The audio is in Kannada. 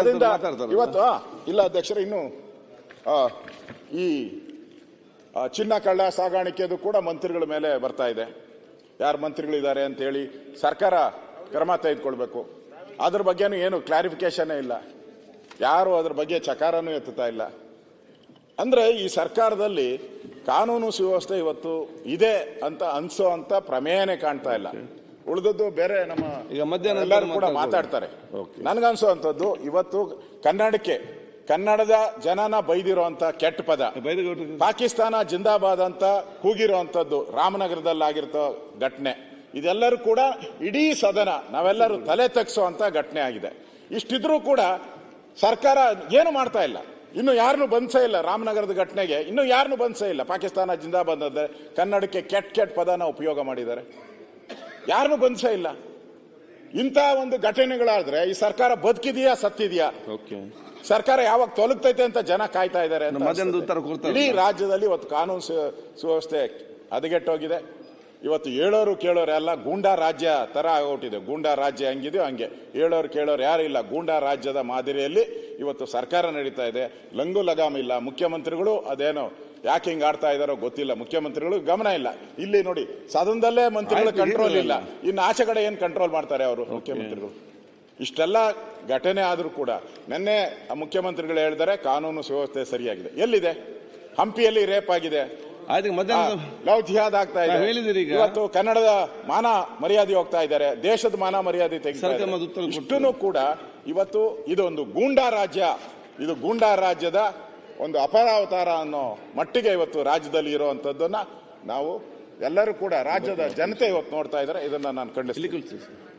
ಅದರಿಂದ. ಇವತ್ತು ಇಲ್ಲ ಅಧ್ಯಕ್ಷರ ಇನ್ನು ಈ ಚಿನ್ನ ಕಳ್ಳ ಸಾಗಾಣಿಕೆದು ಕೂಡ ಮಂತ್ರಿಗಳ ಮೇಲೆ ಬರ್ತಾ ಇದೆ. ಯಾರು ಮಂತ್ರಿಗಳಿದ್ದಾರೆ ಅಂತ ಹೇಳಿ ಸರ್ಕಾರ ಕ್ರಮ ತೆಗೆದುಕೊಳ್ಬೇಕು. ಅದ್ರ ಬಗ್ಗೆನೂ ಏನು ಕ್ಲಾರಿಫಿಕೇಶನ್ ಇಲ್ಲ. ಯಾರು ಅದ್ರ ಬಗ್ಗೆ ಚಕಾರನೂ ಎತ್ತುತ್ತಾ ಇಲ್ಲ. ಅಂದ್ರೆ ಈ ಸರ್ಕಾರದಲ್ಲಿ ಕಾನೂನು ಸುವ್ಯವಸ್ಥೆ ಇವತ್ತು ಇದೆ ಅಂತ ಅನ್ಸೋ ಅಂತ ಪ್ರಮೇಯನೇ ಕಾಣ್ತಾ ಇಲ್ಲ. ಉಳಿದದ್ದು ಬೇರೆ ನಮ್ಮ ಈಗ ಮಧ್ಯಾಹ್ನ ಎಲ್ಲರೂ ಕೂಡ. ಮಾತಾಡ್ತಾರೆ. Okay. ನನ್ಗನ್ಸೋ ಅಂತದ್ದು ಇವತ್ತು ಕನ್ನಡಕ್ಕೆ ಕನ್ನಡದ ಜನನ ಬೈದಿರುವಂತ ಕೆಟ್ಟ ಪದ. ಪಾಕಿಸ್ತಾನ ಜಿಂದಾಬಾದ್ ಅಂತ ಕೂಗಿರುವಂತದ್ದು ರಾಮನಗರದಲ್ಲಾಗಿರೋ ಘಟನೆ. ಇದೆಲ್ಲರೂ ಕೂಡ ಇಡೀ ಸದನ ನಾವೆಲ್ಲರೂ ತಲೆ ತಗ್ಸುವಂತ ಘಟನೆ ಆಗಿದೆ. ಇಷ್ಟಿದ್ರೂ ಕೂಡ ಸರ್ಕಾರ ಏನು ಮಾಡ್ತಾ ಇಲ್ಲ? ಇನ್ನು ಯಾರನ್ನು ಬಂದ್ಸ ಇಲ್ಲ ರಾಮನಗರದ ಘಟನೆಗೆ. ಇನ್ನು ಯಾರನ್ನು ಬಂದ್ಸ ಇಲ್ಲ ಪಾಕಿಸ್ತಾನ ಜಿಂದಾಬಾದ್ ಅಂದ್ರೆ ಕನ್ನಡಕ್ಕೆ ಕೆಟ್ಟ ಕೆಟ್ಟ ಪದನ ಉಪಯೋಗ ಮಾಡಿದ್ದಾರೆ. ಯಾರನ್ನು ಬಂಧಿಸ ಇಲ್ಲ. ಇಂಥ ಒಂದು ಘಟನೆಗಳಾದ್ರೆ ಈ ಸರ್ಕಾರ ಬದುಕಿದೆಯಾ ಸತ್ತಿದೆಯಾ? ಓಕೆ. ಸರ್ಕಾರ ಯಾವಾಗ ತೊಲಗ್ತೈತೆ ಅಂತ ಜನ ಕಾಯ್ತಾ ಇದ್ದಾರೆ. ಇಡೀ ರಾಜ್ಯದಲ್ಲಿ ಇವತ್ತು ಕಾನೂನು ಸುವ್ಯವಸ್ಥೆ ಹದಗೆಟ್ಟೋಗಿದೆ ಇವತ್ತು ಹೇಳೋರು ಕೇಳೋರು ಎಲ್ಲ ಗೂಂಡಾ ರಾಜ್ಯ ತರ ಆಗೋಟಿದೆ ಗೂಂಡಾ ರಾಜ್ಯ ಹೆಂಗಿದೆಯೋ ಹಂಗೆ. ಹೇಳೋರು ಕೇಳೋರು ಯಾರು ಇಲ್ಲ ಗೂಂಡಾ ರಾಜ್ಯದ ಮಾದರಿಯಲ್ಲಿ ಇವತ್ತು ಸರ್ಕಾರ ನಡೀತಾ ಇದೆ. ಲಂಗು ಲಗಾಮ್ ಇಲ್ಲ. ಮುಖ್ಯಮಂತ್ರಿಗಳು ಅದೇನೋ ಯಾಕೆ ಹಿಂಗ್ ಆಡ್ತಾ ಇದಾರೋ ಗೊತ್ತಿಲ್ಲ. ಮುಖ್ಯಮಂತ್ರಿಗಳು ಗಮನ ಇಲ್ಲ. ಇಲ್ಲಿ ನೋಡಿ ಸದನದಲ್ಲೇ ಮಂತ್ರಿಗಳು ಕಂಟ್ರೋಲ್ ಇಲ್ಲ. ಇನ್ನು ಆಚೆ ಕಡೆ ಏನ್ ಕಂಟ್ರೋಲ್ ಮಾಡ್ತಾರೆ ಅವರು ಮುಖ್ಯಮಂತ್ರಿಗಳು? ಇಷ್ಟೆಲ್ಲ ಘಟನೆ ಆದರೂ ಕೂಡ ನಿನ್ನೆ ಮುಖ್ಯಮಂತ್ರಿಗಳು ಹೇಳಿದರೆ ಕಾನೂನು ಸುವ್ಯವಸ್ಥೆ ಸರಿಯಾಗಿದೆ. ಎಲ್ಲಿದೆ? ಹಂಪಿಯಲ್ಲಿ ರೇಪ್ ಆಗಿದೆ. ಮಧ್ಯಾಹ್ನ ಲವ್ ಜಿಹಾದ್ ಆಗ್ತಾ ಇದೆ. ಹೇಳಿದಿರಿ ಈಗ. ಇವತ್ತು ಕನ್ನಡದ ಮಾನ ಮರ್ಯಾದೆ ಹೋಗ್ತಾ ಇದ್ದಾರೆ. ದೇಶದ ಮಾನ ಮರ್ಯಾದೆ ತೆಗೆದು. ಇಷ್ಟನ್ನು ಕೂಡ ಇವತ್ತು ಇದೊಂದು ಗೂಂಡಾ ರಾಜ್ಯ. ಇದು ಗೂಂಡಾ ರಾಜ್ಯದ ಒಂದು ಅಪರಾವತಾರ ಅನ್ನೋ ಮಟ್ಟಿಗೆ ಇವತ್ತು ರಾಜ್ಯದಲ್ಲಿ ಇರುವಂತದ್ದನ್ನ ನಾವು ಎಲ್ಲರೂ ಕೂಡ ರಾಜ್ಯದ ಜನತೆ ಇವತ್ತು ನೋಡ್ತಾ ಇದ್ದಾರೆ. ಇದನ್ನ ನಾನು ಖಂಡಿಸ್ತೀನಿ.